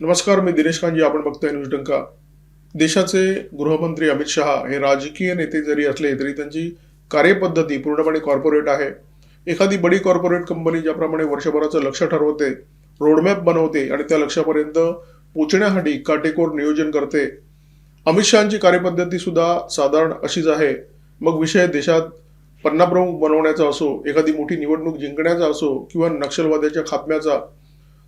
नमस्कार मी दिनेश कांजी. आपण बघतोय न्यूज डंका. देशाचे गृहमंत्री अमित शहा हे राजकीय नेते जरी असले तरी त्यांची कार्यपद्धती पूर्णपणे कॉर्पोरेट आहे. एखादी बडी कॉर्पोरेट कंपनी ज्याप्रमाणे वर्षभराचं लक्ष ठरवते रोडमॅप बनवते आणि त्या लक्ष्यापर्यंत पोचण्यासाठी काटेकोर नियोजन करते. अमित शहाची कार्यपद्धती सुद्धा साधारण अशीच आहे. मग विषय देशात पन्नाप्रमुख बनवण्याचा असो एखादी मोठी निवडणूक जिंकण्याचा असो किंवा नक्षलवाद्याच्या खात्म्याचा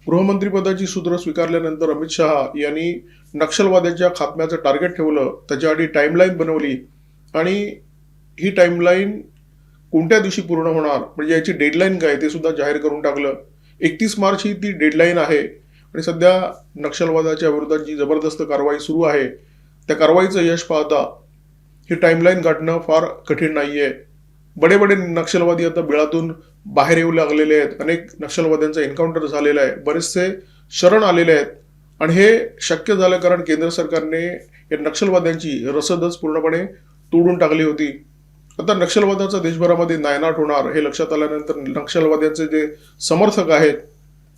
गृहमंत्रीपदाची सूत्र स्वीकारल्यानंतर अमित शहा यांनी नक्षलवाद्याच्या खात्म्याचं टार्गेट ठेवलं त्याच्यासाठी टाईमलाईन बनवली आणि ही टाईमलाईन कोणत्या दिवशी पूर्ण होणार म्हणजे याची डेडलाईन काय ते सुद्धा जाहीर करून टाकलं. एकतीस मार्च ही ती डेडलाईन आहे आणि सध्या नक्षलवादाच्या विरोधात जी जबरदस्त कारवाई सुरू आहे. त्या कारवाईचं यश पाहता ही टाईमलाईन गाठणं फार कठीण नाही आहे बडे बडे नक्षलवादी आता बिळातून बाहेर येऊ लागलेले आहेत. अनेक नक्षलवाद्यांचा एन्काउंटर झालेला आहे. बरेचसे शरण आलेले आहेत. आणि हे शक्य झालं कारण केंद्र सरकारने या नक्षलवाद्यांची रसदच पूर्णपणे तोडून टाकली होती. आता नक्षलवादाचा देशभरामध्ये नायनाट होणार हे लक्षात आल्यानंतर नक्षलवाद्यांचे जे समर्थक आहेत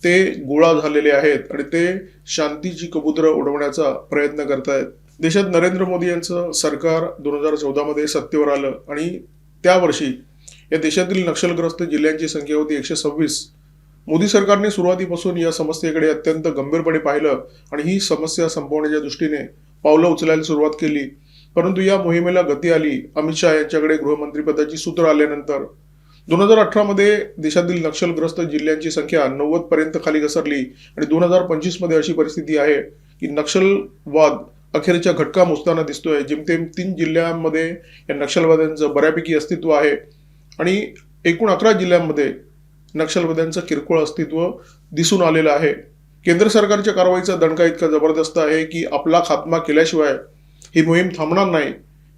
ते गोळा झालेले आहेत आणि ते शांतीची कबुतरं उडवण्याचा प्रयत्न करतायत. देशात नरेंद्र मोदी यांचं सरकार दोन हजार चौदामध्ये सत्तेवर आलं आणि त्यावर्षी या देशातील नक्षलग्रस्त जिल्ह्यांची संख्या होती एकशे सव्वीस. मोदी सरकारने सुरुवातीपासून या समस्येकडे अत्यंत गंभीरपणे पाहिलं आणि ही समस्या संपवण्याच्या दृष्टीने पावलं उचलायला सुरुवात केली. परंतु या मोहिमेला गती आली. अमित शहा यांच्याकडे गृहमंत्रीपदाची सूत्र आल्यानंतर दोन हजार अठरामध्ये देशातील नक्षलग्रस्त जिल्ह्यांची संख्या नव्वद पर्यंत खाली घसरली आणि दोन हजार पंचवीसमध्ये अशी परिस्थिती आहे की नक्षलवाद अखेरच्या घटका मोजताना दिसतोय. जेमतेम तीन जिल्ह्यांमध्ये या नक्षलवाद्यांचं बऱ्यापैकी अस्तित्व आहे. आणि एकूण अकरा जिल्ह्यांमध्ये नक्षलवाद्यांचं किरकोळ अस्तित्व दिसून आलेलं आहे. केंद्र सरकारच्या कारवाईचा दणका इतका जबरदस्त आहे की आपला खात्मा केल्याशिवाय ही मोहीम थांबणार नाही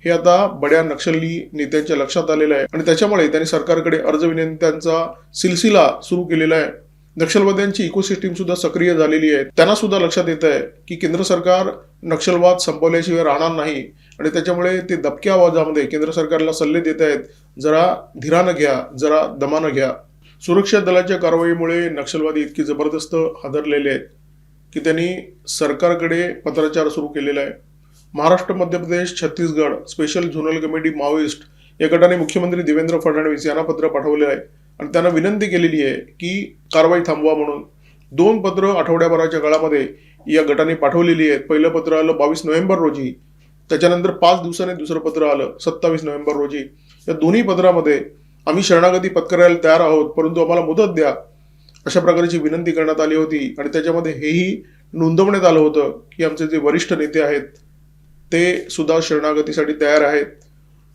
हे आता बड्या नक्षली नेत्यांच्या लक्षात आलेलं आहे. आणि त्याच्यामुळे त्यांनी सरकारकडे अर्ज विनंत्यांचा सिलसिला सुरू केलेला आहे. नक्षलवाद्यांची इकोसिस्टीम सुद्धा सक्रिय झालेली आहे. त्यांना सुद्धा लक्षात येत आहे की केंद्र सरकार नक्षलवाद संपवल्याशिवाय राहणार नाही. आणि त्याच्यामुळे ते दबक्या आवाजामध्ये केंद्र सरकारला सल्ले देत आहेत जरा धीरानं घ्या जरा दमानं घ्या. सुरक्षा दलाच्या कारवाईमुळे नक्षलवादी इतकी जबरदस्त हादरलेले आहेत की त्यांनी सरकारकडे पत्राचार सुरू केलेला आहे. Maharashtra Madhya Pradesh Chhattisgarh special zonal committee Maoist या गटाने मुख्यमंत्री देवेंद्र फडणवीस यांना पत्र पाठवले आहे. आणि त्यांना विनंती केलेली आहे की कारवाई थांबवा म्हणून. दोन पत्र आठवड्याभराच्या काळामध्ये या गटाने पाठवलेली आहेत. पहिलं पत्र आलं बावीस नोव्हेंबर रोजी. त्याच्यानंतर पाच दिवसांनी दुसरं पत्र आलं सत्तावीस नोव्हेंबर रोजी. या दोन्ही पत्रामध्ये आम्ही शरणागती पत्करायला तयार आहोत परंतु आम्हाला मुदत द्या. अशा प्रकारची विनंती करण्यात आली होती आणि त्याच्यामध्ये हेही नोंदवण्यात आलं होतं की आमचे जे वरिष्ठ नेते आहेत ते सुद्धा शरणागतीसाठी तयार आहेत.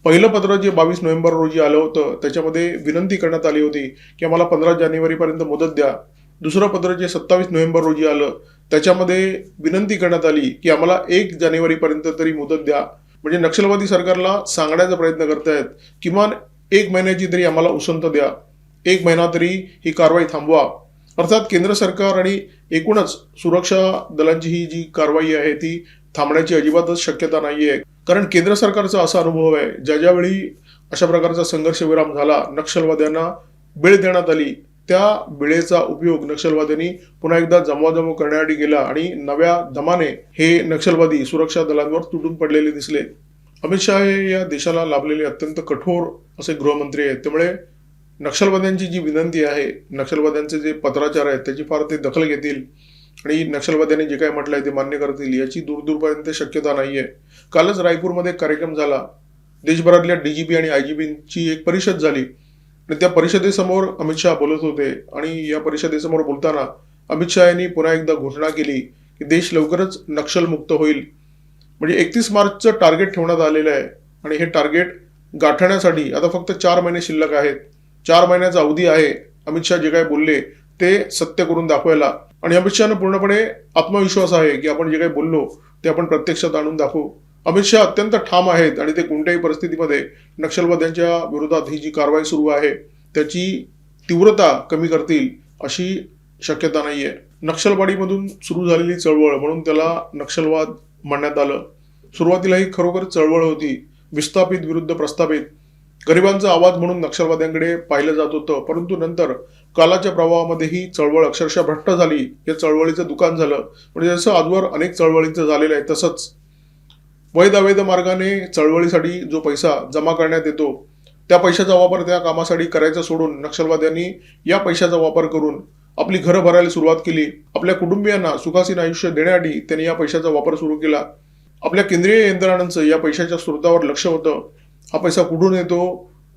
पहिलं पत्र जे बावीस नोव्हेंबर रोजी आलं होतं त्याच्यामध्ये विनंती करण्यात आली होती की आम्हाला पंधरा जानेवारीपर्यंत मुदत द्या. दुसरं पत्र जे सत्तावीस नोव्हेंबर रोजी आलं त्याच्यामध्ये विनंती करण्यात आली की आम्हाला एक जानेवारीपर्यंत तरी मुदत द्या. म्हणजे नक्षलवादी सरकारला सांगण्याचा प्रयत्न करतायत. किमान एक महिन्याची तरी आम्हाला उसंत द्या. एक महिना तरी ही कारवाई थांबवा. अर्थात केंद्र सरकार आणि एकूणच सुरक्षा दलांची ही जी कारवाई आहे ती थांबण्याची अजिबातच शक्यता नाही आहे कारण केंद्र सरकारचा असा अनुभव आहे ज्या ज्यावेळी अशा प्रकारचा संघर्ष विराम झाला नक्षलवाद्यांना वेळ देण्यात आली त्या बिळेचा उपयोग नक्षलवाद्यांनी पुन्हा एकदा जमवाजमव करण्यासाठी केला आणि नव्या दमाने हे नक्षलवादी सुरक्षा दलांवर तुटून पडलेले दिसले. अमित शहा हे या देशाला लाभलेले अत्यंत कठोर असे गृहमंत्री आहेत. त्यामुळे नक्षलवाद्यांची जी विनंती आहे नक्षलवाद्यांचे जे पत्राचार आहेत त्याची फार ते दखल घेतील आणि नक्षलवाद्यांनी जे काय म्हटलं आहे ते मान्य करतील याची दूरदूरपर्यंत शक्यता नाही आहे कालच रायपूरमध्ये कार्यक्रम झाला. देशभरातल्या डीजीपी आणि आयजीपींची एक परिषद झाली. आणि त्या परिषदेसमोर अमित शहा बोलत होते. आणि या परिषदेसमोर बोलताना अमित शहा यांनी पुन्हा एकदा घोषणा केली की देश लवकरच नक्षलमुक्त होईल. म्हणजे एकतीस मार्चचं टार्गेट ठेवण्यात आलेलं आहे. आणि हे टार्गेट गाठण्यासाठी आता फक्त चार महिने शिल्लक आहेत. चार महिन्याचा अवधी आहे. अमित शहा जे काय बोलले ते सत्य करून दाखवायला. आणि अमित शहानं पूर्णपणे आत्मविश्वास आहे की आपण जे काही बोललो ते आपण प्रत्यक्षात आणून दाखवू. अमित शहा अत्यंत ठाम आहेत आणि ते कोणत्याही परिस्थितीमध्ये नक्षलवाद्यांच्या विरोधात ही जी कारवाई सुरू आहे त्याची तीव्रता कमी करतील अशी शक्यता नाही आहे नक्षलवाडीमधून सुरू झालेली चळवळ म्हणून त्याला नक्षलवाद म्हणण्यात आलं. सुरुवातीला ही खरोखर चळवळ होती. विस्थापित विरुद्ध प्रस्थापित. गरिबांचा आवाज म्हणून नक्षलवाद्यांकडे पाहिलं जात होतं परंतु नंतर कालाच्या प्रवाहामध्ये ही चळवळ अक्षरशः भ्रष्ट झाली. या चळवळीचं दुकान झालं. म्हणजे जसं आजवर अनेक चळवळींचं झालेलं आहे तसंच वैध अवैध मार्गाने चळवळीसाठी जो पैसा जमा करण्यात येतो त्या पैशाचा वापर त्या कामासाठी करायचा सोडून नक्षलवाद्यांनी या पैशाचा वापर करून आपली घरं भरायला सुरुवात केली. आपल्या कुटुंबियांना सुखासीन आयुष्य देण्यासाठी त्यांनी या पैशाचा वापर सुरू केला. आपल्या केंद्रीय यंत्रणांचं या पैशाच्या स्रोतावर लक्ष होतं. हा पैसा कुठून येतो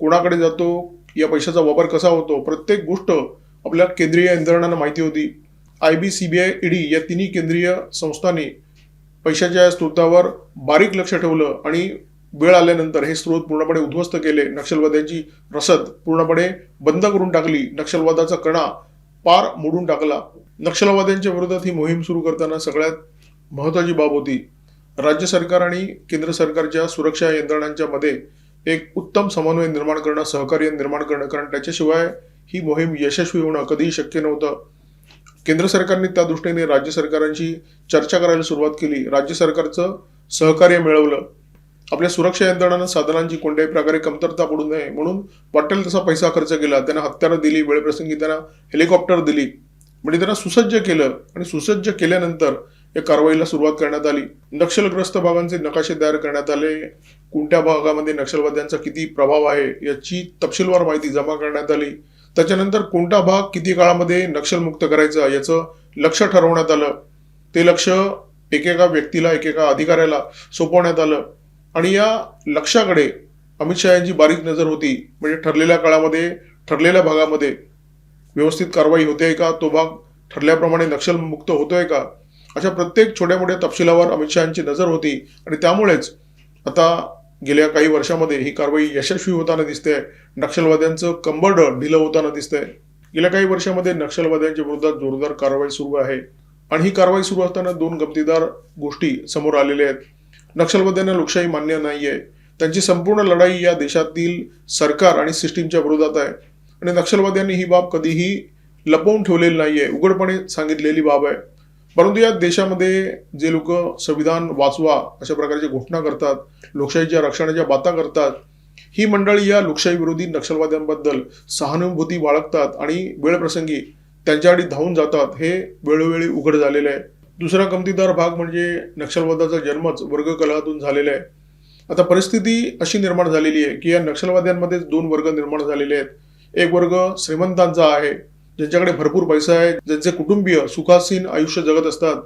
कोणाकडे जातो या पैशाचा वापर कसा होतो प्रत्येक गोष्ट आपल्या केंद्रीय यंत्रणांना माहिती होती. I B C B I ED या तिन्ही केंद्रीय संस्थांनी पैशाच्या स्रोतावर बारीक लक्ष ठेवलं आणि वेळ आल्यानंतर हे स्रोत पूर्णपणे उद्ध्वस्त केले नक्षलवाद्यांची रसद पूर्णपणे बंद करून टाकली नक्षलवादाचा कणा पार मोडून टाकला. नक्षलवाद्यांच्या विरोधात ही मोहीम सुरू करताना सगळ्यात महत्वाची बाब होती. राज्य सरकार आणि केंद्र सरकारच्या सुरक्षा यंत्रणांच्या मध्ये एक उत्तम समन्वय निर्माण करणं सहकार्य निर्माण करणं कारण त्याच्याशिवाय ही मोहीम यशस्वी होणं कधीही शक्य नव्हतं. केंद्र सरकारने त्या दृष्टीने राज्य सरकारांशी चर्चा करायला सुरुवात केली. राज्य सरकारचं सहकार्य मिळवलं. आपल्या सुरक्षा यंत्रणांना साधनांची कोणत्याही प्रकारे कमतरता पडू नये म्हणून वाटेल तसा पैसा खर्च केला. त्यांना हत्यारं दिली वेळप्रसंगी त्यांना हेलिकॉप्टर दिली. म्हणजे त्यांना सुसज्ज केलं आणि सुसज्ज केल्यानंतर या कारवाईला सुरुवात करण्यात आली. नक्षलग्रस्त भागांचे नकाशे तयार करण्यात आले. कोणत्या भागामध्ये नक्षलवाद्यांचा किती प्रभाव आहे याची तपशीलवार माहिती जमा करण्यात आली. त्याच्यानंतर कोणता भाग किती काळामध्ये नक्षलमुक्त करायचा याचं लक्ष ठरवण्यात आलं. ते लक्ष एकेका व्यक्तीला एकेका अधिकाऱ्याला सोपवण्यात आलं. आणि या लक्षाकडे अमित शहा यांची बारीक नजर होती. म्हणजे ठरलेल्या काळामध्ये ठरलेल्या भागामध्ये व्यवस्थित कारवाई होते का? तो भाग ठरल्याप्रमाणे नक्षलमुक्त होतोय का? अशा प्रत्येक छोट्या मोठ्या तपशिलावर अमित शहाची नजर होती. आणि त्यामुळेच आता गेल्या काही वर्षामध्ये ही कारवाई यशस्वी होताना दिसते. नक्षलवाद्यांचं कंबरड ढिलं होताना दिसतंय. गेल्या काही वर्षामध्ये नक्षलवाद्यांच्या विरोधात जोरदार कारवाई सुरू आहे. आणि ही कारवाई सुरू असताना दोन गमतीदार गोष्टी समोर आलेल्या आहेत. नक्षलवाद्यांना लोकशाही मान्य नाहीये. त्यांची संपूर्ण लढाई या देशातील सरकार आणि सिस्टीमच्या विरोधात आहे. आणि नक्षलवाद्यांनी ही बाब कधीही लपवून ठेवलेली नाहीये. उघडपणे सांगितलेली बाब आहे. परंतु या देशामध्ये जे लोक संविधान वाचवा अशा प्रकारच्या घोषणा करतात लोकशाहीच्या रक्षणाच्या बाता करतात ही मंडळी या लोकशाही विरोधी नक्षलवाद्यांबद्दल सहानुभूती बाळगतात आणि वेळप्रसंगी त्यांच्याकडे धावून जातात हे वेळोवेळी उघड झालेलं आहे. दुसरा गमतीदार भाग म्हणजे नक्षलवादाचा जन्मच वर्ग कलहातून झालेला आहे. आता परिस्थिती अशी निर्माण झालेली आहे की या नक्षलवाद्यांमध्येच दोन वर्ग निर्माण झालेले आहेत. एक वर्ग श्रीमंतांचा आहे ज्यांच्याकडे भरपूर पैसा आहे ज्यांचे कुटुंबीय सुखासीन आयुष्य जगत असतात.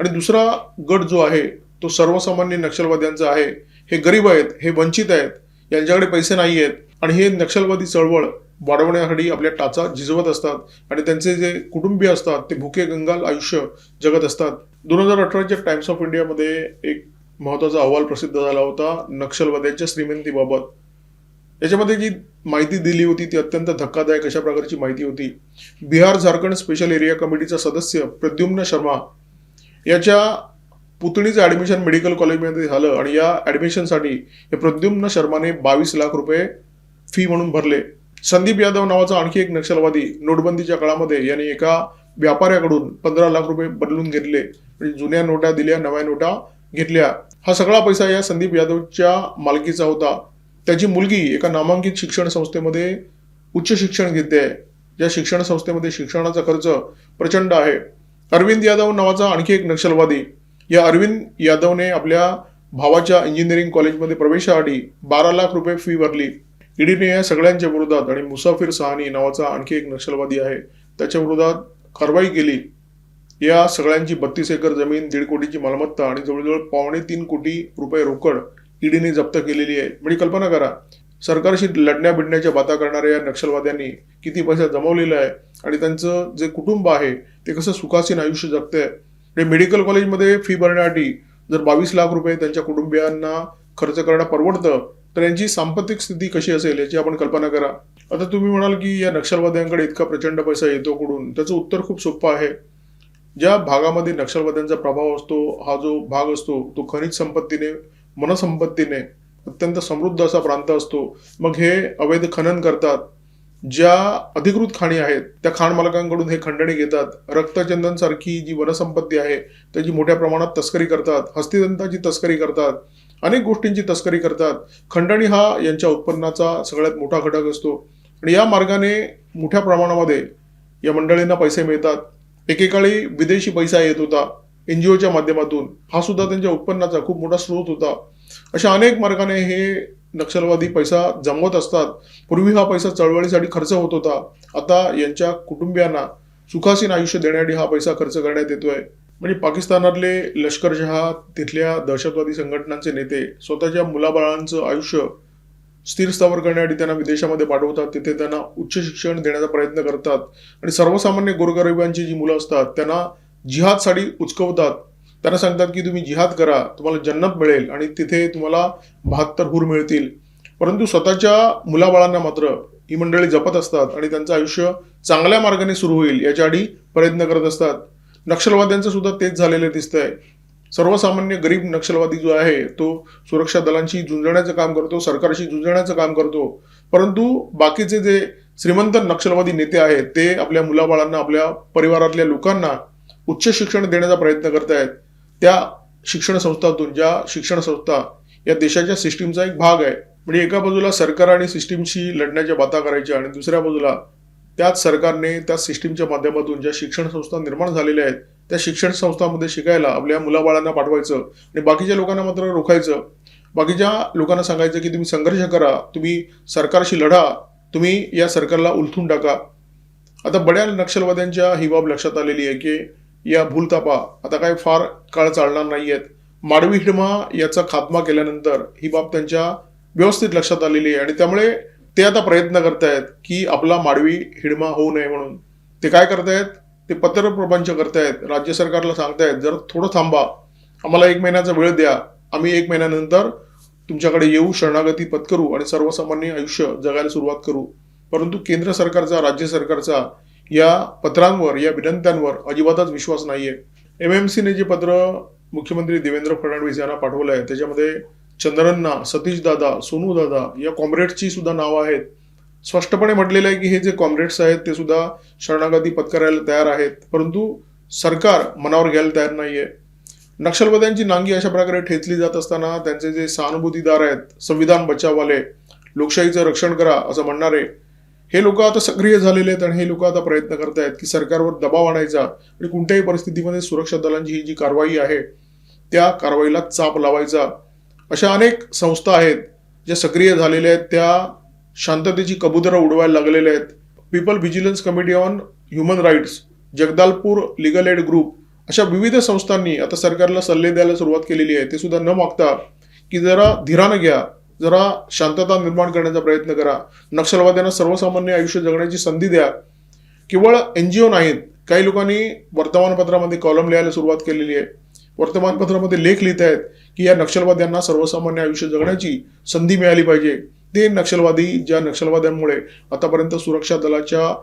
आणि दुसरा गट जो आहे तो सर्वसामान्य नक्षलवाद्यांचा आहे. हे गरीब आहेत हे वंचित आहेत यांच्याकडे पैसे नाही आहेत. आणि हे नक्षलवादी चळवळ वाढवण्यासाठी आपल्या टाचा झिजवत असतात. आणि त्यांचे जे कुटुंबीय असतात ते भुके गंगाल आयुष्य जगत असतात. दोन हजार अठराच्या टाइम्स ऑफ इंडियामध्ये एक महत्त्वाचा अहवाल प्रसिद्ध झाला होता नक्षलवाद्यांच्या श्रीमंतीबाबत. याच्यामध्ये जी माहिती दिली होती ती अत्यंत धक्कादायक अशा प्रकारची माहिती होती. बिहार झारखंड स्पेशल एरिया कमिटीचा सदस्य प्रद्युम्न शर्मा याच्या पुतणीचं ऍडमिशन मेडिकल कॉलेजमध्ये झालं आणि या ऍडमिशनसाठी हे प्रद्युम्न शर्माने बावीस लाख रुपये फी म्हणून भरले. संदीप यादव नावाचा आणखी एक नक्षलवादी नोटबंदीच्या काळामध्ये यांनी एका व्यापाऱ्याकडून पंधरा लाख रुपये बदलून घेतले. म्हणजे जुन्या नोटा दिल्या नव्या नोटा घेतल्या. हा सगळा पैसा या संदीप यादवच्या मालकीचा होता. त्याची मुलगी एका नामांकित शिक्षण संस्थेमध्ये उच्च शिक्षण घेते आहे. या शिक्षण संस्थेमध्ये शिक्षणाचा खर्च प्रचंड आहे. अरविंद यादव नावाचा आणखी एक नक्षलवादी. या अरविंद यादवने आपल्या भावाच्या इंजिनिअरिंग कॉलेजमध्ये प्रवेशासाठी बारा लाख रुपये फी भरली. ईडीने या सगळ्यांच्या विरोधात आणि मुसाफिर सहानी नावाचा आणखी एक नक्षलवादी आहे. त्याच्या विरोधात कारवाई केली. या सगळ्यांची बत्तीस एकर जमीन दीड कोटीची मालमत्ता आणि जवळजवळ पावणे तीन कोटी रुपये रोकड ईडीने जप्त केलेली आहे. म्हणजे कल्पना करा सरकारशी लढण्या बिडण्याच्या बाता करणाऱ्या या नक्षलवाद्यांनी किती पैसा जमवलेला आहे आणि त्यांचं जे कुटुंब आहे ते कसं सुखासीन आयुष्य जगतंय. म्हणजे मेडिकल कॉलेजमध्ये फी भरण्यासाठी जर बावीस लाख रुपये त्यांच्या कुटुंबियांना खर्च करणं परवडतं तर यांची सांपत्तिक स्थिती कशी असेल याची आपण कल्पना करा. आता तुम्ही म्हणाल की या नक्षलवाद्यांकडे इतका प्रचंड पैसा येतो कुठून? त्याचं उत्तर खूप सोपं आहे. ज्या भागामध्ये नक्षलवाद्यांचा प्रभाव असतो हा जो भाग असतो तो खनिज संपत्तीने मनसंपत्तीने अत्यंत समृद्ध असा प्रांत असतो. मग हे अवैध खनन करतात. ज्या अधिकृत खाणी आहेत त्या खाण मालकांकडून हे खंडणी घेतात. रक्तचंदन सारखी जी वनसंपत्ती आहे त्याची मोठ्या प्रमाणात तस्करी करतात. हस्तिदंताची तस्करी करतात. अनेक गोष्टींची तस्करी करतात. खंडणी हा यांच्या उत्पन्नाचा सगळ्यात मोठा घटक असतो. आणि या मार्गाने मोठ्या प्रमाणामध्ये या मंडळींना पैसे मिळतात. एकेकाळी विदेशी पैसा येत होता. एन जी ओच्या माध्यमातून हा सुद्धा त्यांच्या उत्पन्नाचा खूप मोठा स्रोत होता. अशा अनेक मार्गाने हे नक्षलवादी पैसा जमवत असतात. पूर्वी हा पैसा चळवळीसाठी खर्च होत होता. आता यांच्या कुटुंबियांना सुखासीन आयुष्य देण्यासाठी हा पैसा खर्च करण्यात येतोय. म्हणजे पाकिस्तानातले लष्करशहा तिथल्या दहशतवादी संघटनांचे नेते स्वतःच्या मुलाबाळांचं आयुष्य स्थिर स्थावर करण्यासाठी त्यांना विदेशामध्ये पाठवतात. तिथे त्यांना उच्च शिक्षण देण्याचा प्रयत्न करतात. आणि सर्वसामान्य गोरगरिबांची जी मुलं असतात त्यांना जिहादसाठी उचकवतात. त्यांना सांगतात की तुम्ही जिहाद करा तुम्हाला जन्नत मिळेल आणि तिथे तुम्हाला बहात्तर हूर मिळतील. परंतु स्वतःच्या मुलाबाळांना मात्र ही मंडळी जपत असतात आणि त्यांचं आयुष्य चांगल्या मार्गाने सुरू होईल याच्यासाठी प्रयत्न करत असतात. नक्षलवाद्यांचं सुद्धा तेच झालेलं दिसतंय. सर्वसामान्य गरीब नक्षलवादी जो आहे तो सुरक्षा दलांशी झुंजण्याचं काम करतो सरकारशी झुंजण्याचं काम करतो. परंतु बाकीचे जे श्रीमंत नक्षलवादी नेते आहेत ते आपल्या मुलाबाळांना आपल्या परिवारातल्या लोकांना उच्च शिक्षण देण्याचा प्रयत्न करतायत त्या शिक्षण संस्थातून ज्या शिक्षण संस्था या देशाच्या सिस्टीमचा एक भाग आहे. म्हणजे एका बाजूला सरकार आणि सिस्टीमशी लढण्याच्या बाता करायच्या आणि दुसऱ्या बाजूला त्याच सरकारने त्या सिस्टीमच्या माध्यमातून ज्या शिक्षण संस्था निर्माण झालेल्या आहेत त्या शिक्षण संस्थांमध्ये शिकायला आपल्या मुलाबाळांना पाठवायचं आणि बाकीच्या लोकांना मात्र रोखायचं. बाकीच्या लोकांना सांगायचं की तुम्ही संघर्ष करा तुम्ही सरकारशी लढा तुम्ही या सरकारला उलथून टाका. आता बड्या नक्षलवाद्यांच्या ही बाब लक्षात आलेली आहे की या भूलतापा आता काय फार काळ चालणार नाही आहेत माडवी हिडमा याचा खात्मा केल्यानंतर ही बाब त्यांच्या व्यवस्थित लक्षात आलेली आहे आणि त्यामुळे ते आता प्रयत्न करतायत की आपला माडवी हिडमा होऊ नये म्हणून. ते काय करतायत? ते पत्रप्रपंच करतायत. राज्य सरकारला सांगतायत जर थोडं थांबा. आम्हाला एक महिन्याचा वेळ द्या. आम्ही एक महिन्यानंतर तुमच्याकडे येऊ शरणागती पत्करू आणि सर्वसामान्य आयुष्य जगायला सुरुवात करू. परंतु केंद्र सरकारचा राज्य सरकारचा या पत्रांवर या विनंत्यांवर अजिबातच विश्वास नाहीये. एम एम सीने जे पत्र मुख्यमंत्री देवेंद्र फडणवीस यांना पाठवलं आहे त्याच्यामध्ये चंद्रन्ना सतीश दादा सोनू दादा या कॉम्रेडची सुद्धा नावं आहेत. स्पष्टपणे म्हटलेलं आहे की हे जे कॉम्रेड्स आहेत ते सुद्धा शरणागती पत्करायला तयार आहेत परंतु सरकार मनावर घ्यायला तयार नाही आहे नक्षलवाद्यांची नांगी अशा प्रकारे ठेचली जात असताना त्यांचे जे सहानुभूतीदार आहेत संविधान बचाववाले लोकशाहीचं रक्षण करा असं म्हणणारे हे लोक आता सक्रिय झालेले आहेत आणि हे लोक आता प्रयत्न करत आहेत की सरकारवर दबाव आणायचा आणि कोणत्याही परिस्थितीमध्ये सुरक्षा दलांची ही जी कारवाई आहे त्या कारवाईला चाप लावायचा. अशा अनेक संस्था आहेत ज्या सक्रिय झालेल्या आहेत त्या शांततेची कबुतरं उडवायला लागलेल्या आहेत. People vigilance committee on human rights Jagdalpur legal aid group अशा विविध संस्थांनी आता सरकारला सल्ले द्यायला सुरुवात केलेली आहे. ते सुद्धा न मागता की जरा धीरानं घ्या. जरा शांतता निर्माण करण्याचा प्रयत्न करा. नक्षलवाद्यांना सर्वसामान्य आयुष्य जगण्याची संधी द्या. केवळ एन जी ओ नाहीत काही लोकांनी वर्तमानपत्रामध्ये कॉलम लिहायला सुरुवात केलेली आहे. वर्तमानपत्रामध्ये लेख लिहित आहेत की या नक्षलवाद्यांना सर्वसामान्य आयुष्य जगण्याची संधी मिळाली पाहिजे. ते नक्षलवादी ज्या नक्षलवाद्यांमुळे आतापर्यंत सुरक्षा दलाच्या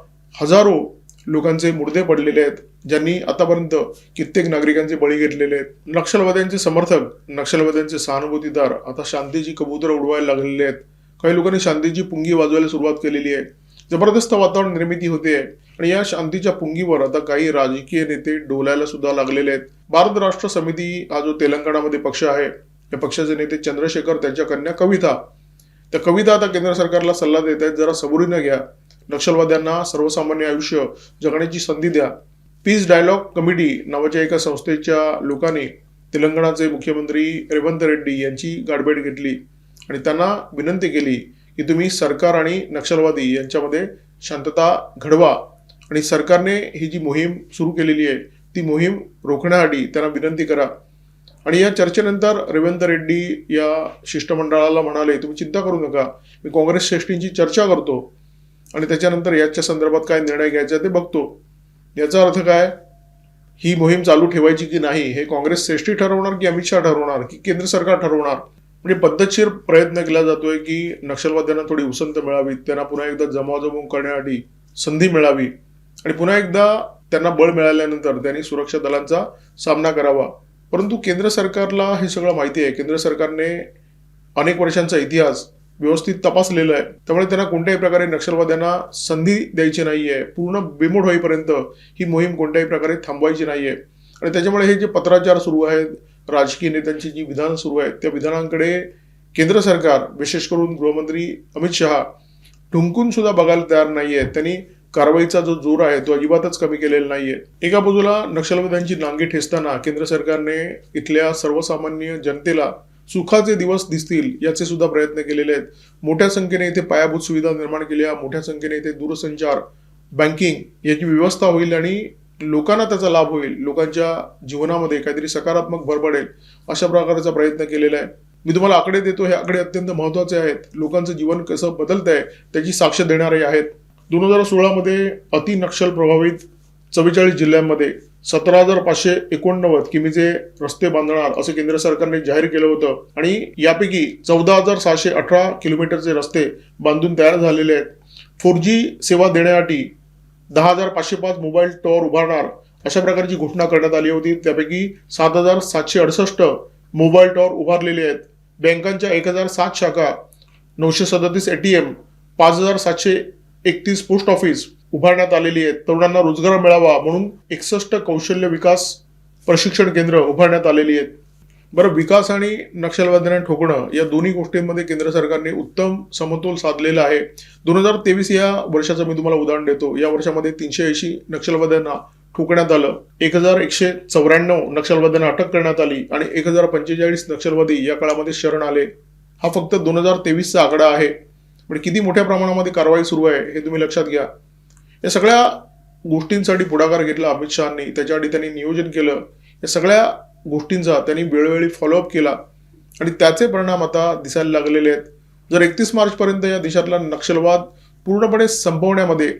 हजारो लोकांचे मुर्दे पडलेले आहेत. ज्यांनी आतापर्यंत कित्येक नागरिकांचे बळी घेतलेले आहेत. नक्षलवाद्यांचे समर्थक नक्षलवाद्यांचे सहानुभूतीदार आता शांतीची कबूतर उडवायला लागलेले आहेत. काही लोकांनी शांतीची पुंगी वाजवायला सुरुवात केलेली आहे. जबरदस्त वातावरण निर्मिती होते आणि या शांतीच्या पुंगीवर आता काही राजकीय नेते डोलायला सुद्धा लागलेले आहेत. भारत राष्ट्र समिती हा जो तेलंगणामध्ये पक्ष आहे या पक्षाचे नेते चंद्रशेखर त्यांच्या कन्या कविता. त्या कविता आता केंद्र सरकारला सल्ला देत आहेत. जरा सबुरीनं घ्या. नक्षलवाद्यांना सर्वसामान्य आयुष्य जगण्याची संधी द्या. पीस डायलॉग कमिटी नावाच्या एका संस्थेच्या लोकांनी तेलंगणाचे मुख्यमंत्री रेवंत रेड्डी यांची गाठभेट घेतली आणि त्यांना विनंती केली की तुम्ही सरकार आणि नक्षलवादी यांच्यामध्ये शांतता घडवा आणि सरकारने ही जी मोहीम सुरू केलेली आहे ती मोहीम रोखण्यासाठी त्यांना विनंती करा. आणि या चर्चेनंतर रेवंत रेड्डी या शिष्टमंडळाला म्हणाले तुम्ही चिंता करू नका. मी काँग्रेस श्रेष्ठींची चर्चा करतो. आणि त्याच्यानंतर याच्या संदर्भात काय निर्णय घ्यायचा ते बघतो. याचा अर्थ काय? ही मोहीम चालू ठेवायची की नाही हे काँग्रेस श्रेष्ठी ठरवणार की अमित शहा ठरवणार की केंद्र सरकार ठरवणार? म्हणजे पद्धतशीर प्रयत्न केला जातोय की नक्षलवाद्यांना थोडी उसंत मिळावी त्यांना पुन्हा एकदा जमावजमव करण्यासाठी संधी मिळावी आणि पुन्हा एकदा त्यांना बळ मिळाल्यानंतर त्यांनी सुरक्षा दलांचा सामना करावा. परंतु केंद्र सरकारला हे सगळं माहिती आहे. केंद्र सरकारने अनेक वर्षांचा इतिहास व्यवस्थित तपासलेलं आहे. त्यामुळे त्यांना कोणत्याही प्रकारे नक्षलवाद्यांना संधी द्यायची नाहीये. पूर्ण बेमोड होईपर्यंत ही मोहीम कोणत्याही प्रकारे थांबवायची नाहीये. आणि त्याच्यामुळे हे जे पत्राचार सुरू आहेत राजकीय नेत्यांची जी विधानं सुरू आहेत त्या विधानांकडे केंद्र सरकार विशेष करून गृहमंत्री अमित शहा ठुंकून सुद्धा बघायला तयार नाहीये. त्यांनी कारवाईचा जो जोर आहे तो अजिबातच कमी केलेला नाहीये. एका बाजूला नक्षलवाद्यांची नांगी ठेचताना केंद्र सरकारने इथल्या सर्वसामान्य जनतेला सुखाचे दिवस दिसतील याचे सुद्धा प्रयत्न केलेले आहेत. मोठ्या संख्येने इथे पायाभूत सुविधा निर्माण केल्या मोठ्या संख्येने इथे दूरसंचार बँकिंग याची व्यवस्था होईल आणि लोकांना त्याचा लाभ होईल. लोकांच्या जीवनामध्ये काहीतरी सकारात्मक भर पडेल अशा प्रकारचा प्रयत्न केलेला आहे. मी तुम्हाला आकडे देतो. हे आकडे अत्यंत महत्त्वाचे आहेत. लोकांचं जीवन कसं बदलत आहे त्याची साक्ष देणारे आहेत. दोन हजार सोळामध्ये अति नक्षल प्रभावित चव्वेचाळीस जिल्ह्यांमध्ये सतरा हजार पाचशे एकोणनव्वद किमीचे रस्ते बांधणार असं केंद्र सरकारने जाहीर केलं होतं आणि यापैकी चौदा हजार सहाशे अठरा किलोमीटरचे रस्ते बांधून तयार झालेले आहेत. फोर जी सेवा देण्यासाठी दहा हजार पाचशे पाच मोबाईल टॉवर उभारणार अशा प्रकारची घोषणा करण्यात आली होती. त्यापैकी सात हजार सातशे अडुसष्ट मोबाईल टॉवर उभारलेले आहेत. बँकांच्या एक हजार सात शाखा नऊशे सदतीस एटीएम पाच हजार सातशे एकतीस पोस्ट ऑफिस उभारण्यात आलेली आहेत. तरुणांना रोजगार मिळावा म्हणून एकसष्ट कौशल्य विकास प्रशिक्षण केंद्र उभारण्यात आलेली आहेत. बरं विकास आणि नक्षलवाद्यांना ठोकणं या दोन्ही गोष्टींमध्ये केंद्र सरकारने उत्तम समतोल साधलेला आहे. दोन हजार तेवीस या वर्षाचं मी तुम्हाला उदाहरण देतो. या वर्षामध्ये तीनशे ऐंशी नक्षलवाद्यांना ठोकण्यात आलं. एक हजार एकशे चौऱ्याण्णव नक्षलवाद्यांना अटक करण्यात आली आणि एक हजार पंचेचाळीस नक्षलवादी या काळामध्ये शरण आले. हा फक्त दोन हजार तेवीसचा आकडा आहे. म्हणजे किती मोठ्या प्रमाणामध्ये कारवाई सुरू आहे हे तुम्ही लक्षात घ्या. या सगळ्या गोष्टींसाठी पुढाकार घेतला अमित शहानी. त्याच्यासाठी त्यांनी नियोजन केलं. या सगळ्या गोष्टींचा त्यांनी वेळोवेळी फॉलोअप केला. आणि त्याचे परिणाम आता दिसायला लागलेले आहेत. जर एकतीस मार्चपर्यंत या देशातला नक्षलवाद पूर्णपणे संपवण्यामध्ये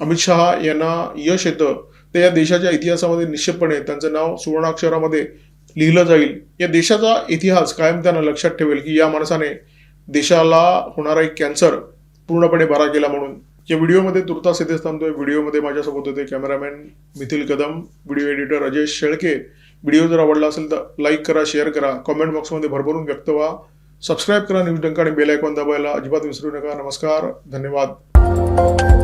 अमित शहा यांना यश येतं तर या देशाच्या इतिहासामध्ये निश्चितपणे त्यांचं नाव सुवर्णाक्षरामध्ये लिहिलं जाईल. या देशाचा इतिहास कायम त्यांना लक्षात ठेवेल की या माणसाने देशाला होणारा एक कॅन्सर पूर्णपणे बरा केला म्हणून. या व्हिडिओमध्ये तुर्तास येथेच थांबतोय व्हिडिओमध्ये माझ्यासोबत होते cameraman Mithil Kadam video editor Ajay Shelke. Video जर आवडला असेल तर लाईक करा शेअर करा. कॉमेंट बॉक्समध्ये भरभरून व्यक्त व्हा. सबस्क्राईब करा न्यूज डंका आणि बेल आयकॉन दाबायला अजिबात विसरू नका. नमस्कार धन्यवाद.